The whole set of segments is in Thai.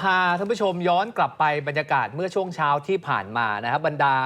พาท่านผู้ชมย้อนกลับไปบรรยากาศเมื่อช่วงเช้าที่ผ่านมานะครับบรรดา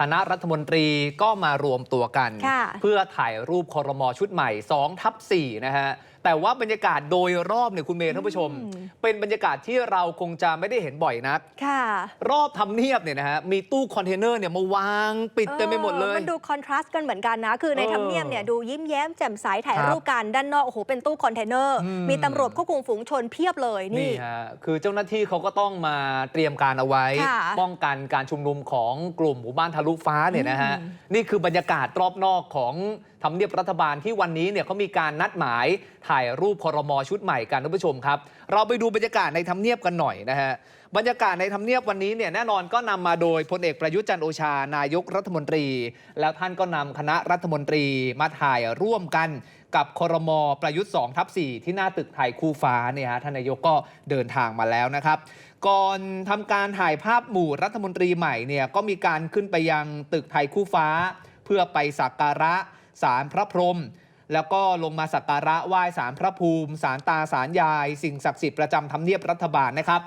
คณะรัฐมนตรีก็มารวมตัวกันค่ะเพื่อถ่ายรูปคอรมอชุดใหม่2ทับ4นะฮะแต่ว่าบรรยากาศโดยรอบเนี่ยคุณเมย์ท่านผู้ชมอืมเป็นบรรยากาศที่เราคงจะไม่ได้เห็นบ่อยนักค่ะรอบทำเนียบเนี่ยนะฮะมีตู้คอนเทนเนอร์เนี่ยมาวางปิดเต็มไปหมดเลยออมันดูคอนทราสต์กันเหมือนกันนะ คือในเออทำเนียบเนี่ยดูยิ้มแย้มแจ่มใสถ่ายครับรูปกันด้านนอกโอ้โหเป็นตู้คอนเทนเนอร์อืมมีตำรวจควบคุมฝูงชนเพียบเลยนี่นี่ฮะคือเจ้าหน้าที่เขาก็ต้องมาเตรียมการเอาไว้ค่ะป้องกันการชุมนุมของกลุ่มหมู่บ้านทะลุฟ้าเนี่ยนะฮะอืมนี่คือบรรยากาศรอบนอกของทำเนียบรัฐบาลที่วันนี้เนี่ยเขามีการนัดหมายถ่ายรูปครมชุดใหม่กันท่านผู้ชมครับ เราไปดูบรรยากาศในทำเนียบกันหน่อยนะฮะบรรยากาศในทำเนียบวันนี้เนี่ยแน่นอนก็นำมาโดยพลเอกประยุทธ์จันโอชา นายกรัฐมนตรี แล้วท่านก็นำคณะรัฐมนตรีมาถ่ายร่วมกันกับครมประยุทธ์2ทับ4ที่หน้าตึกไทยคู่ฟ้าเนี่ยฮะท่านนายกก็เดินทางมาแล้วนะครับ ก่อนทำการถ่ายภาพหมู่รัฐมนตรีใหม่เนี่ยก็มีการขึ้นไปยังตึกไทยคู่ฟ้า เพื่อไปสักการะ สารพระพรหมแล้วก็ลงมาสักการะไหว้สารพระภูมิสารตาสารยาย สิ่งศักดิ์สิทธิ์ประจำทำเนียบรัฐบาลนะครับ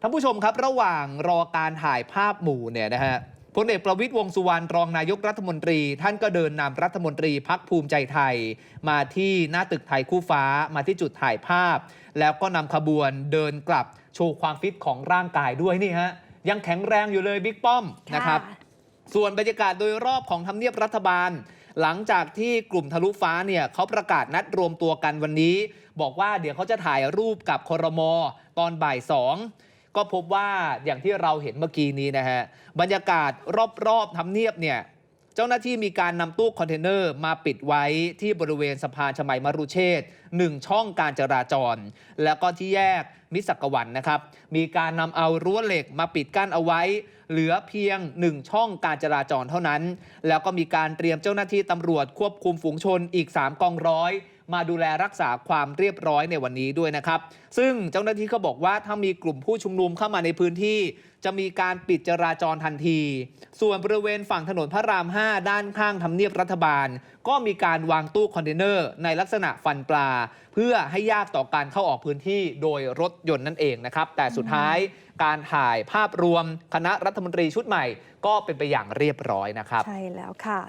ท่านผู้ชมครับระหว่างรอการถ่ายภาพหมู่เนี่ยนะฮะพลเอกประวิตยวงษ์สุวรรณรองนายกรัฐมนตรี ท่านก็เดินนำรัฐมนตรีพักภูมิใจไทย มาที่หน้าตึกไทยคู่ฟ้ามาที่จุดถ่ายภาพ แล้วก็นำขบวนเดินกลับโชว์ความฟิตของร่างกายด้วยนี่ฮะยังแข็งแรงอยู่เลยบิ๊กป้อมนะครับ ส่วนบรรยากาศโดยรอบของทำเนียบรัฐบาล หลังจากที่กลุ่มทะลุฟ้าเนี่ยเขาประกาศนัดรวมตัวกันวันนี้ บอกว่าเดี๋ยวเขาจะถ่ายรูปกับคอรมอตอนบ่ายสองก็พบว่าอย่างที่เราเห็นเมื่อกี้นี้นะฮะบรรยากาศรอบๆทำเนียบเนี่ยเจ้าหน้าที่มีการนำตู้คอนเทนเนอร์มาปิดไว้ที่บริเวณสะพานชมัยมรุเชษหนึ่งช่องการจราจร แล้วก็ที่แยกมิสักวันนะครับ มีการนำเอารั้วเหล็กมาปิดกั้นเอาไว้ เหลือเพียงหนึ่งช่องการจราจรเท่านั้น แล้วก็มีการเตรียมเจ้าหน้าที่ตำรวจควบคุมฝูงชนอีก 3 กองร้อย มาดูแลรักษาความเรียบร้อยในวันนี้ด้วยนะครับ ซึ่งเจ้าหน้าที่เขาบอกว่าถ้ามีกลุ่มผู้ชุมนุมเข้ามาในพื้นที่ จะมีการปิดจราจรทันที ส่วนบริเวณฝั่งถนนพระราม 5 ด้านข้างทำเนียบรัฐบาล ก็มีการวางตู้คอนเทนเนอร์ในลักษณะฟันปลา เพื่อให้ยากต่อการเข้าออกพื้นที่โดยรถยนต์นั่นเองนะครับ แต่สุดท้ายการถ่ายภาพรวมคณะรัฐมนตรีชุดใหม่ ก็เป็นไปอย่างเรียบร้อยนะครับ ใช่แล้วค่ะ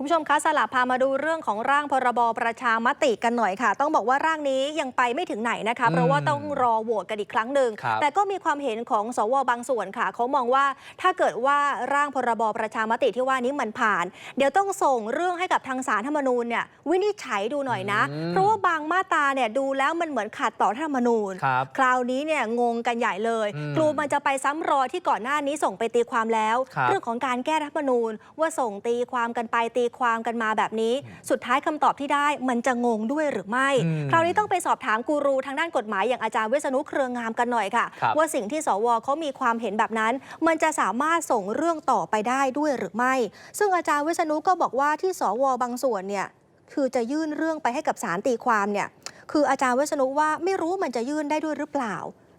คุณผู้ชมคะสลับพามาดูเรื่องของร่างพรบประชามติกันหน่อยค่ะ ต้องบอกว่าร่างนี้ยังไปไม่ถึงไหนนะคะอืมเพราะว่าต้องรอโหวตกันอีกครั้งหนึ่งครับแต่ก็มีความเห็นของสวบางส่วนค่ะเขามองว่าถ้าเกิดว่าร่างพรบประชามติที่ว่านี้มันผ่าน เดี๋ยวต้องส่งเรื่องให้กับทางสารธรรมนูญเนี่ยวินิจฉัยดูหน่อยนะ อืมเพราะว่าบางมาตราเนี่ยดูแล้วมันเหมือนขัดต่อรัฐธรรมนูญ ครับคราวนี้เนี่ยงงกันใหญ่เลย อืมกลัวมันจะไปซ้ำรอยที่ก่อนหน้านี้ส่งไปตีความแล้ว ครับ เรื่องของการแก้รัฐธรรมนูญว่าส่งตีความกันไปตีความกันมาแบบนี้ สุดท้ายคำตอบที่ได้มันจะงงด้วยหรือไม่อืมคราวนี้ต้องไปสอบถามกูรูทางด้านกฎหมายอย่างอาจารย์เวษนุเครืองามกันหน่อยค่ะครับว่าสิ่งที่สวเขามีความเห็นแบบนั้น มันจะสามารถส่งเรื่องต่อไปได้ด้วยหรือไม่ ซึ่งอาจารย์วิษณุก็บอกว่าที่สวบางส่วนเนี่ยคือจะยื่นเรื่องไปให้กับศาลตีความเนี่ยคืออาจารย์วิษณุว่าไม่รู้มันจะยื่นได้ด้วยหรือเปล่า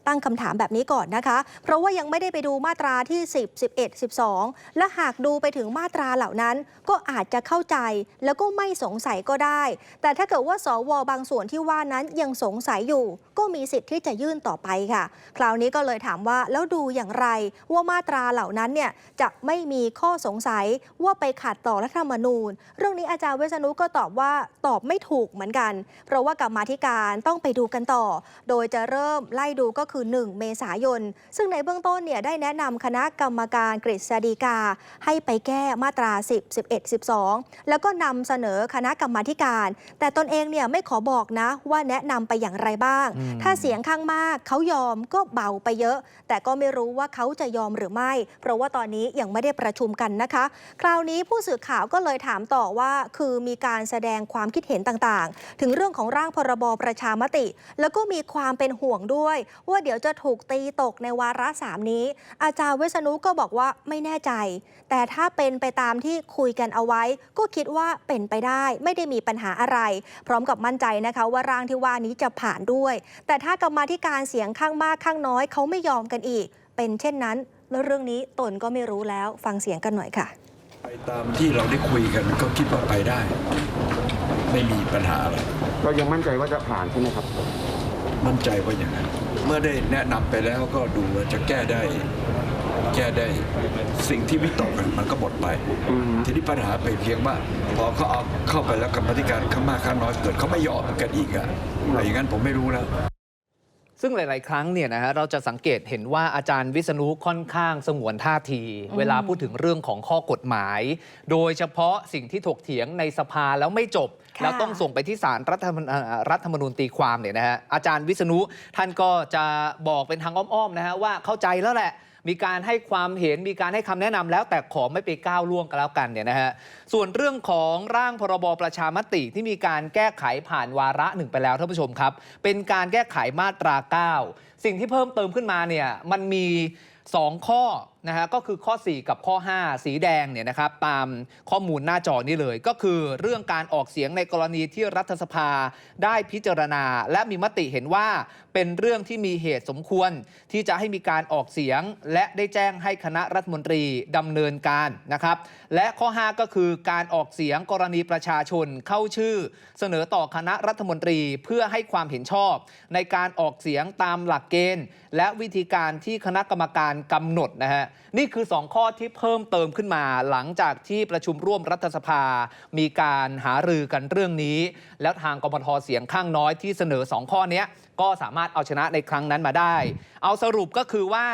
ตั้งคำถามแบบนี้ก่อนนะคะ เพราะว่ายังไม่ได้ไปดูมาตราที่ 10 11 12 และหากดูไปถึงมาตราเหล่านั้น ก็อาจจะเข้าใจแล้วก็ไม่สงสัยก็ได้ แต่ถ้าเกิดว่าสวบางส่วนที่ว่านั้นยังสงสัยอยู่ ก็มีสิทธิ์ที่จะยื่นต่อไปค่ะ คราวนี้ก็เลยถามว่าแล้วดูอย่างไรว่ามาตราเหล่านั้นเนี่ยจะไม่มีข้อสงสัยว่าไปขัดต่อรัฐธรรมนูญ เรื่องนี้อาจารย์เวษณุก็ตอบว่าตอบไม่ถูกเหมือนกัน เพราะว่ากรรมาธิการต้องไปดูกันต่อ โดยจะเริ่มไล่ดูก็คือ1 เมษายน ซึ่งในเบื้องต้นเนี่ยได้แนะนำคณะกรรมการกฤษฎีกา ให้ไปแก้มาตรา 10 11 12 แล้วก็นำเสนอคณะกรรมาธิการ แต่ตนเองเนี่ยไม่ขอบอกนะว่าแนะนำไปอย่างไรบ้างอืมถ้าเสียงข้างมากเขายอมก็เบาไปเยอะ แต่ก็ไม่รู้ว่าเขาจะยอมหรือไม่ เพราะว่าตอนนี้ยังไม่ได้ประชุมกันนะคะ คราวนี้ผู้สื่อข่าวก็เลยถามต่อว่าคือมีการแสดงความคิดเห็นต่างๆ ถึงเรื่องของร่างพรบประชามติ แล้วก็มีความเป็นห่วงด้วยว่าเดี๋ยวจะถูกตีตกในวาระสามนี้ อาจารย์เวษนุก็บอกว่าไม่แน่ใจ แต่ถ้าเป็นไปตามที่คุยกันเอาไว้ ก็คิดว่าเป็นไปได้ ไม่ได้มีปัญหาอะไร พร้อมกับมั่นใจนะคะว่าร่างที่ว่านี้จะผ่านด้วย แต่ถ้ากรรมาธิการเสียงข้างมากข้างน้อยเขาไม่ยอมกันอีก เป็นเช่นนั้น แล้วเรื่องนี้ตนก็ไม่รู้แล้วฟังเสียงกันหน่อยค่ะ ไปตามที่เราได้คุยกันก็คิดว่าไปได้ ไม่มีปัญหาอะไร เรายังมั่นใจว่าจะผ่านใช่ไหมครับ มั่นใจว่าอย่างนั้นอืเมื่อได้แนะนำไปแล้วก็ดูว่าจะแก้ได้ แก้ได้สิ่งที่วิตกกันมันก็หมดไป ทีนี้ปัญหาไปเพียงว่าพอเขาเอาเข้าไปแล้วกรรมธิการข้างมากข้างน้อยเกิดเขาไม่ยอมกันอีกอะอะไรอย่างนั้นผมไม่รู้แล้ว ซึ่งหลาย ๆ ครั้งเนี่ยนะฮะเราจะสังเกตเห็นว่าอาจารย์วิษณุค่อนข้างสงวนท่าที เวลาพูดถึงเรื่องของข้อกฎหมาย โดยเฉพาะสิ่งที่ถกเถียงในสภาแล้วไม่จบค่ะแล้วต้องส่งไปที่ศาลรัฐธรรมเอ่อรัฐธรรมนูญตีความเนี่ยนะฮะอาจารย์วิษณุท่านก็จะบอกเป็นทางอ้อม ๆ นะฮะว่าเข้าใจแล้วแหละ มีการให้ความเห็นมีการให้คำแนะนำแล้ว แต่ขอไม่ไปก้าวล่วงกันแล้วกันเนี่ยนะฮะส่วนเรื่องของร่างพรบประชามติที่มีการแก้ไขผ่านวาระหนึ่งไปแล้วท่านผู้ชมครับ เป็นการแก้ไขมาตรา 9 สิ่งที่เพิ่มเติมขึ้นมาเนี่ยมันมี 2 ข้อนะฮะก็คือข้อ 4 กับข้อ 5 สีแดงเนี่ยนะครับตามข้อมูลหน้าจอนี้เลย ก็คือเรื่องการออกเสียงในกรณีที่รัฐสภาได้พิจารณา และมีมติเห็นว่าเป็นเรื่องที่มีเหตุสมควร ที่จะให้มีการออกเสียง และได้แจ้งให้คณะรัฐมนตรีดำเนินการนะครับ และข้อ 5 ก็คือการออกเสียงกรณีประชาชนเข้าชื่อ เสนอต่อคณะรัฐมนตรีเพื่อให้ความเห็นชอบ ในการออกเสียงตามหลักเกณฑ์ และวิธีการที่คณะกรรมการกำหนดนะฮะนี่คือ 2 ข้อที่เพิ่มเติมขึ้นมาหลังจากที่ประชุมร่วมรัฐสภา มีการหารือกันเรื่องนี้ แล้วทางกมทเสียงข้างน้อยที่เสนอ 2 ข้อนี้ก็สามารถเอาชนะในครั้งนั้นมาได้ เอาสรุปก็คือว่า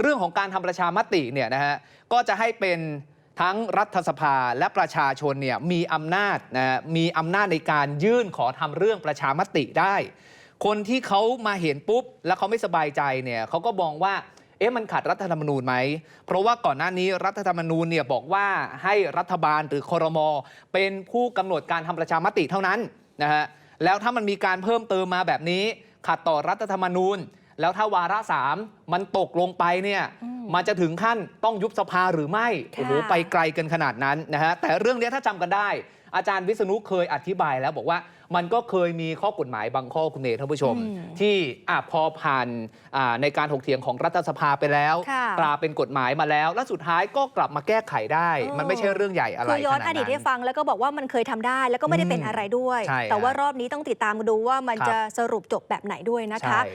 เรื่องของการทำประชามติเนี่ยนะฮะก็จะให้เป็นทั้งรัฐสภาและประชาชนเนี่ยมีอำนาจนะฮะมีอำนาจในการยื่นขอทำเรื่องประชามติได้ คนที่เขามาเห็นปุ๊บ แล้วเขาไม่สบายใจเนี่ยเขาก็มองว่า เอ๊ะมันขัดรัฐธรรมนูญไหม เพราะว่าก่อนหน้านี้รัฐธรรมนูญเนี่ยบอกว่าให้รัฐบาลหรือคอรมอเป็นผู้กำหนดการทำประชามติเท่านั้นนะฮะแล้วถ้ามันมีการเพิ่มเติมมาแบบนี้ ขัดต่อรัฐธรรมนูญ แล้วถ้าวาระสามมันตกลงไปเนี่ย มมันจะถึงขั้นต้องยุบสภาหรือไม่ค่ะโอ้โหไปไกลกันขนาดนั้นนะฮะแต่เรื่องเนี้ยถ้าจำกันได้ อาจารย์วิษณุเคยอธิบายแล้วบอกว่ามันก็เคยมีข้อกฎหมายบางข้อคุณเนยท่านผู้ชมอืมที่อะพอผ่านอ่าในการถกเถียงของรัฐสภาไปแล้วค่ะตราเป็นกฎหมายมาแล้ว แล้วสุดท้ายก็กลับมาแก้ไขได้เออมันไม่ใช่เรื่องใหญ่อะไรคือย้อนขอนาดดีตให้ฟังแล้วก็บอกว่ามันเคยทำได้ แล้วก็ไม่ได้เป็นอะไรด้วยใช่แต่ว่าฮะรอบนี้ต้องติดตามดูว่ามันครับจะสรุปจบแบบไหนด้วยนะคะใช่